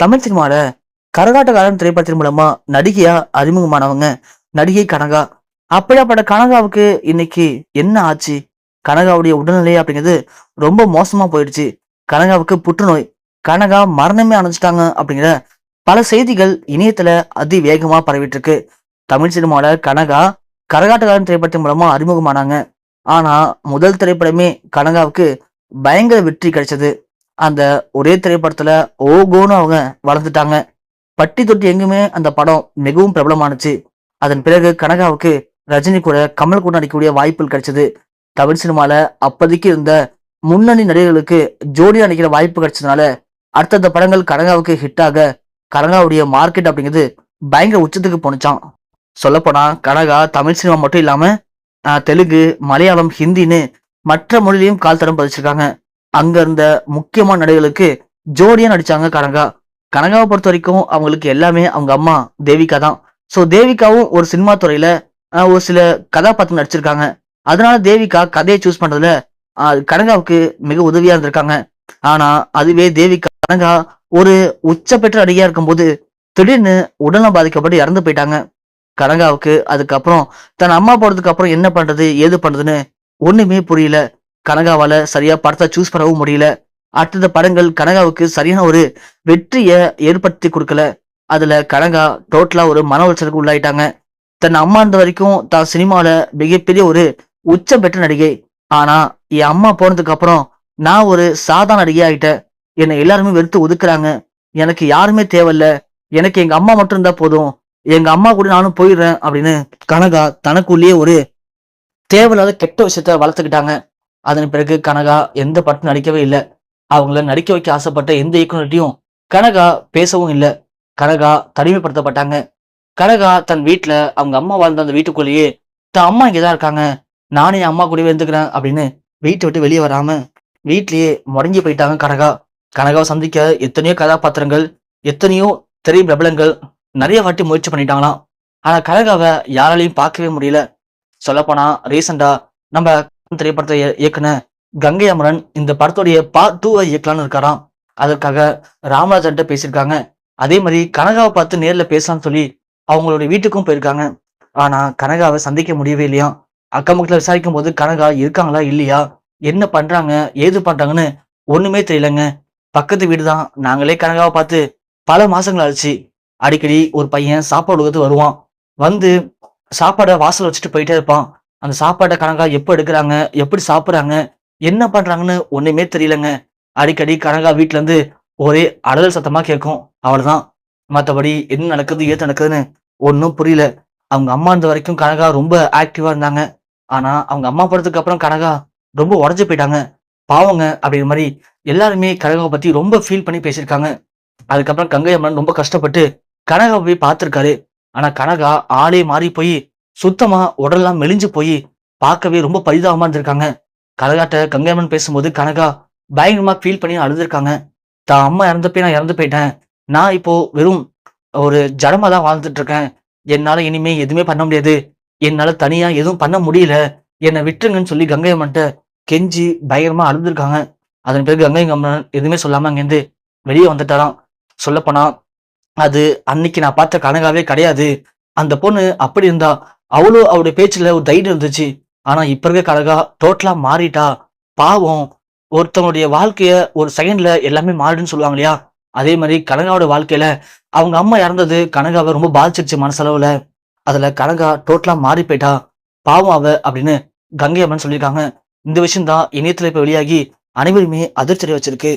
தமிழ் சினிமாவில் கரகாட்டக்காரன் திரைப்படத்தின் மூலமா நடிகையா அறிமுகமானவங்க. நடிகை கனகா. அப்படியாப்பட்ட கனகாவுக்கு இன்னைக்கு என்ன ஆச்சு? கனகாவுடைய உடல்நிலை அப்படிங்கிறது ரொம்ப மோசமா போயிடுச்சு. கனகாவுக்கு புற்றுநோய். கனகா மரணமே அணைஞ்சிட்டாங்க அப்படிங்கிற பல செய்திகள் இணையத்துல அதிவேகமா பரவிட்டு இருக்கு தமிழ் சினிமால கனகா கரகாட்டக்காரன் திரைப்படத்தின் மூலமா அறிமுகமானாங்க. ஆனா முதல் திரைப்படமே கனகாவுக்கு பயங்கர வெற்றி கிடைச்சது. அந்த ஒரே திரைப்படத்துல ஓகோன்னு அவங்க வளர்ந்துட்டாங்க. பட்டி தொட்டி எங்குமே அந்த படம் மிகவும் பிரபலமானுச்சு. அதன் பிறகு கனகாவுக்கு ரஜினி கூட கமல் கூட நடிக்கக்கூடிய வாய்ப்புகள் கிடைச்சது. தமிழ் சினிமால அப்போதைக்கு இருந்த முன்னணி நடிகர்களுக்கு ஜோடியா நடிக்கிற வாய்ப்பு கிடைச்சதுனால அடுத்தடுத்த படங்கள் கனகாவுக்கு ஹிட்டாக கனகாவுடைய மார்க்கெட் அப்படிங்கிறது பயங்கர உச்சத்துக்கு போனுச்சான் சொல்லப்போனா கனகா தமிழ் சினிமா மட்டும் இல்லாம தெலுங்கு மலையாளம் ஹிந்தின்னு மற்ற மொழியிலையும் கால் தடம் பதிச்சிருக்காங்க. அங்க இருந்த முக்கியமான நடிகளுக்கு ஜோடியா நடிச்சாங்க கனகா. கனகாவை பொறுத்த வரைக்கும் அவங்களுக்கு எல்லாமே அவங்க அம்மா தேவிகா தான். ஸோ தேவிகாவும் ஒரு சினிமா துறையில ஒரு சில கதாபாத்திரம் நடிச்சிருக்காங்க. அதனால தேவிகா கதையை சூஸ் பண்றதுல கனகாவுக்கு மிக உதவியா இருந்திருக்காங்க. ஆனா அதுவே தேவிகா கனகா ஒரு உச்ச பெற்ற நடிகையா இருக்கும்போது திடீர்னு உடல்நலம் பாதிக்கப்பட்டு இறந்து போயிட்டாங்க. கனகாவுக்கு அதுக்கப்புறம் தன் அம்மா போனதுக்கு அப்புறம் என்ன பண்றது ஏது பண்றதுன்னு ஒண்ணுமே புரியல. கனகாவால சரியா படத்தை சூஸ் பண்ணவும் முடியல. அடுத்த படங்கள் கனகாவுக்கு சரியான ஒரு வெற்றியை ஏற்படுத்தி கொடுக்கல. அதுல கனகா டோட்டலா ஒரு மன உளைச்சலுக்கு உள்ளாயிட்டாங்க. தன் அம்மா இருந்த வரைக்கும் தான் சினிமாவில மிகப்பெரிய ஒரு உச்சம் பெற்ற நடிகை. ஆனா என் அம்மா போனதுக்கு அப்புறம் நான் ஒரு சாதாரண நடிகை ஆயிட்டேன். என்னை எல்லாருமே வெறுத்து ஒதுக்குறாங்க. எனக்கு யாருமே தேவையில்ல. எனக்கு எங்க அம்மா மட்டும் இருந்தா போதும். எங்க அம்மா கூட நானும் போயிடுறேன் அப்படின்னு கனகா தனக்குள்ளேயே ஒரு தேவையில்லாத கெட்ட விஷயத்த வளர்த்துக்கிட்டாங்க. அதன் பிறகு கனகா எந்த படத்தும் நடிக்கவே இல்லை. அவங்கள நடிக்க வைக்க ஆசைப்பட்ட எந்த இயக்குநர்கிட்டையும் கனகா பேசவும் இல்லை. கனகா தனிமைப்படுத்தப்பட்டாங்க. கனகா தன் வீட்டில் அவங்க அம்மா வாழ்ந்த அந்த வீட்டுக்குள்ளேயே தன் அம்மா இங்கே தான் இருக்காங்க. நானே என் அம்மா கூடவே இருந்துக்கிறேன் அப்படின்னு வீட்டை விட்டு வெளியே வராம வீட்டிலேயே முடங்கி போயிட்டாங்க கனகா. கனகாவை சந்திக்க எத்தனையோ கதாபாத்திரங்கள் எத்தனையோ திரை பிரபலங்கள் நிறைய வாட்டி முயற்சி பண்ணிட்டாங்களாம். ஆனால் கனகாவை யாராலையும் பார்க்கவே முடியல. சொல்லப்போனா ரீசெண்டாக நம்ம திரைப்படத்தை இயக்குன கங்கை அமரன் இந்த படத்துடைய பார்ட் டூவை இயக்கலாம்னு இருக்காராம். அதற்காக ராமராஜன்ட்ட பேசியிருக்காங்க. அதே மாதிரி கனகாவை பார்த்து நேரில் பேசலாம்னு சொல்லி அவங்களுடைய வீட்டுக்கும் போயிருக்காங்க. ஆனா கனகாவை சந்திக்க முடியவே இல்லையா? அக்கம் பக்கத்தில் விசாரிக்கும் போது கனகா இருக்காங்களா இல்லையா? என்ன பண்றாங்க? ஏது பண்றாங்கன்னு ஒண்ணுமே தெரியலங்க. பக்கத்து வீடு தான் நாங்களே கனகாவை பார்த்து பல மாசங்கள் ஆச்சு. அடிக்கடி ஒரு பையன் சாப்பாடு கொடுத்து வருவான். வந்து சாப்பாடை வாசல் வச்சுட்டு போயிட்டே இருப்பான். அந்த சாப்பாட்டை கனகா எப்போ எடுக்கிறாங்க எப்படி சாப்பிட்றாங்க என்ன பண்ணுறாங்கன்னு ஒன்றுமே தெரியலங்க. அடிக்கடி கனகா வீட்டிலேருந்து ஒரே அடல் சத்தமாக கேட்கும். அவ்வளோதான் மற்றபடி என்ன நடக்குது ஏது நடக்குதுன்னு ஒன்றும் புரியல. அவங்க அம்மா இருந்த வரைக்கும் கனகா ரொம்ப ஆக்டிவாக இருந்தாங்க. ஆனால் அவங்க அம்மா போனதுக்கு அப்புறம் கனகா ரொம்ப உடஞ்சி போயிட்டாங்க. பாவங்க அப்படிங்கிற மாதிரி எல்லாருமே கனகாவை பற்றி ரொம்ப ஃபீல் பண்ணி பேசியிருக்காங்க. அதுக்கப்புறம் கங்கை அம்மன் ரொம்ப கஷ்டப்பட்டு கனகாவை போய் பார்த்துருக்காரு. ஆனால் கனகா ஆளே மாறி போய் சுத்தமா உடல்லாம் மெலிஞ்சு போய் பார்க்கவே ரொம்ப பரிதாபமா இருந்திருக்காங்க. கலகாட்ட கங்கை அம்மன் பேசும்போது கனகா பயங்கரமா ஃபீல் பண்ணி அழுதுருக்காங்க. தான் அம்மா இறந்தப்பே நான் இறந்து போயிட்டேன். நான் இப்போ வெறும் ஒரு ஜடமா தான் வாழ்ந்துட்டு இருக்கேன் என்னால இனிமே எதுவுமே பண்ண முடியாது. என்னால தனியா எதுவும் பண்ண முடியல. என்னை விட்டுருங்கன்னு சொல்லி கங்கை அம்மன்ட்ட கெஞ்சி பயங்கரமா அழுதுருக்காங்க. அதன் பிறகு கங்கை அம்மன் எதுவுமே சொல்லாம அங்கேருந்து வெளியே வந்துட்டாராம். சொல்லப்போனா அது அன்னைக்கு நான் பார்த்த கனகாவே கிடையாது. அந்த பொண்ணு அப்படி இருந்தா அவ்வளோ அவருடைய பேச்சுல ஒரு தைரியம் இருந்துச்சு. ஆனா இப்ப இருக்க கனகா டோட்டலா மாறிட்டா. பாவம். ஒருத்தவனுடைய வாழ்க்கைய ஒரு செகண்ட்ல எல்லாமே மாறிடுன்னு சொல்லுவாங்க இல்லையா? அதே மாதிரி கனகாவோட வாழ்க்கையில அவங்க அம்மா இறந்தது கனகாவை ரொம்ப பாதிச்சிருச்சு மனசளவுல. அதுல கனகா டோட்டலா மாறி போயிட்டா. பாவம் அவ அப்படின்னு கங்கை அம்மன் சொல்லியிருக்காங்க. இந்த விஷயம் தான் இணையத்துல இப்ப வெளியாகி அனைவருமே அதிர்ச்சி வச்சிருக்கு